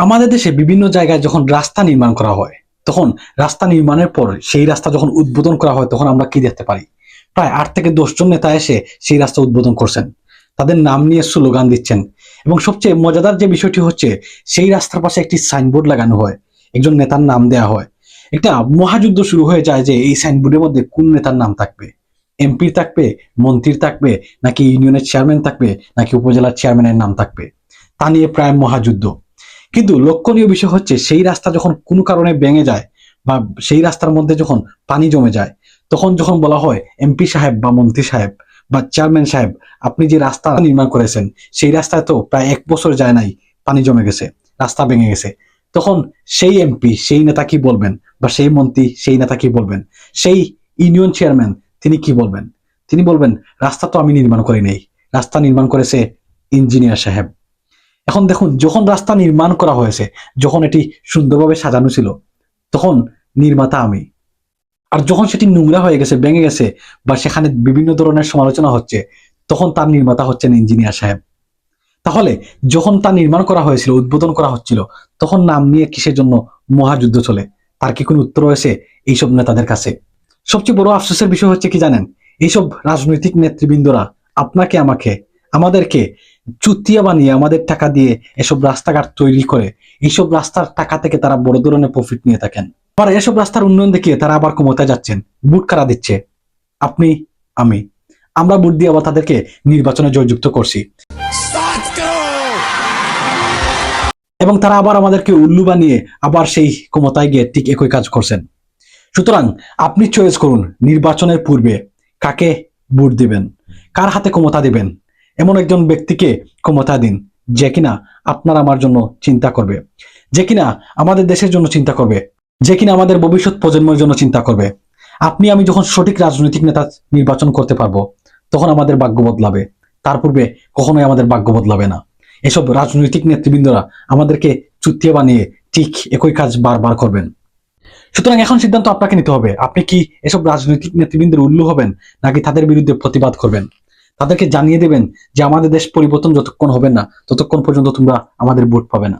আমাদের দেশে বিভিন্ন জায়গায় যখন রাস্তা নির্মাণ করা হয়, তখন রাস্তা নির্মাণের পর সেই রাস্তা যখন উদ্বোধন করা হয়, তখন আমরা কি দেখতে পারি? প্রায় আট থেকে দশ জন নেতা এসে সেই রাস্তা উদ্বোধন করছেন। তাদের নাম নিয়ে স্লোগান দিচ্ছেন। এবং সবচেয়ে মজাদার যে বিষয়টি হচ্ছে, সেই রাস্তার পাশে একটি সাইনবোর্ড লাগানো হয়। একজন নেতার নাম দেয়া হয়। একটা মহাযুদ্ধ শুরু হয়ে যায় যে এই সাইনবোর্ডের মধ্যে কোন নেতার নাম থাকবে? এমপির থাকবে? মন্ত্রীর থাকবে? নাকি ইউনিয়নের চেয়ারম্যান থাকবে? নাকি উপজেলার চেয়ারম্যানের নাম থাকবে? তা নিয়ে প্রায় মহাযুদ্ধ। কিন্তু লক্ষণীয় বিষয় হচ্ছে সেই রাস্তা যখন কোনো কারণে ভেঙে যায় বা সেই রাস্তার মধ্যে যখন পানি জমে যায়, তখন যখন বলা হয় এমপি সাহেব বা মন্ত্রী সাহেব বা চেয়ারম্যান সাহেব, আপনি যে রাস্তা নির্মাণ করেছেন, সেই রাস্তায় তো প্রায় এক বছর যায় নাই পানি জমে গেছে, রাস্তা ভেঙে গেছে। তখন সেই এমপি সেই নেতা কি বলবেন বা সেই মন্ত্রী, সেই নেতা কি বলবেন? সেই ইউনিয়ন চেয়ারম্যান, তিনি কি বলবেন? তিনি বলবেন, রাস্তা তো আমি নির্মাণ করি নাই। রাস্তা নির্মাণ করেছে ইঞ্জিনিয়ার সাহেব। এখন দেখুন, যখন রাস্তা নির্মাণ করা হয়েছে, যখন এটি সুন্দরভাবে সাজানো ছিল, তখন নির্মাতা আমি। আর যখন সেটি নোংরা হয়ে গেছে, ভেঙে গেছে, বা সেখানে বিভিন্ন ধরনের সমালোচনা হচ্ছে, তখন তার নির্মাতা হচ্ছেন ইঞ্জিনিয়ার সাহেব। তাহলে, যখন তা নির্মাণ করা হয়েছিল, উদ্বোধন করা হচ্ছিল, তখন নাম নিয়ে কিসের জন্য মহাযুদ্ধ চলে? তার কি কোনো উত্তর রয়েছে এইসব নেতাদের কাছে? সবচেয়ে বড় আফসোসের বিষয় হচ্ছে কি জানেন? এইসব রাজনৈতিক নেতৃবৃন্দরা, আপনাকে, আমাকে, আমাদেরকে চুতিয়া বানিয়ে আমাদের টাকা দিয়ে এসব রাস্তাঘাট তৈরি করে, এইসব রাস্তার টাকা থেকে তারা বড় ধরনের প্রফিট নিয়ে থাকেন। আবার এসব রাস্তার উন্নয়ন দেখিয়ে তারা আবার ক্ষমতায় যাচ্ছেন, বুট কারা দিচ্ছে? আপনি, আমি। আমরা বুট দিয়ে আবার তাদেরকে নির্বাচনে জয়যুক্ত করছি। এবং তারা আবার আমাদেরকে উল্লু বানিয়ে আবার সেই ক্ষমতায় গিয়ে ঠিক একই কাজ করছেন। সুতরাং আপনি চয়েস করুন, নির্বাচনের পূর্বে কাকে ভোট দিবেন, কার হাতে ক্ষমতা দিবেন এমন একজন ব্যক্তিকে ক্ষমতা দিন, যে কিনা আপনার আমার জন্য চিন্তা করবে, যে কিনা আমাদের দেশের জন্য চিন্তা করবে, যে কিনা আমাদের ভবিষ্যৎ প্রজন্মের জন্য চিন্তা করবে। আপনি, আমি যখন সঠিক রাজনৈতিক নেতা নির্বাচন করতে পারব, তখন আমাদের ভাগ্য বদলাবে। তার পূর্বে কখনোই আমাদের ভাগ্য বদলাবে না। এসব রাজনৈতিক নেতৃবৃন্দরা আমাদেরকে চুক্তিয়ে বানিয়ে ঠিক একই কাজ বারবার করবেন। সুতরাং এখন সিদ্ধান্ত আপনাকে নিতে হবে। আপনি কি এসব রাজনৈতিক নেতৃবৃন্দের উল্লু হবেন, নাকি তাদের বিরুদ্ধে প্রতিবাদ করবেন? তাদেরকে জানিয়ে দেবেন যে আমাদের দেশ পরিবর্তন যতক্ষণ হবে না, ততক্ষণ পর্যন্ত তোমরা আমাদের ভোট পাবে না।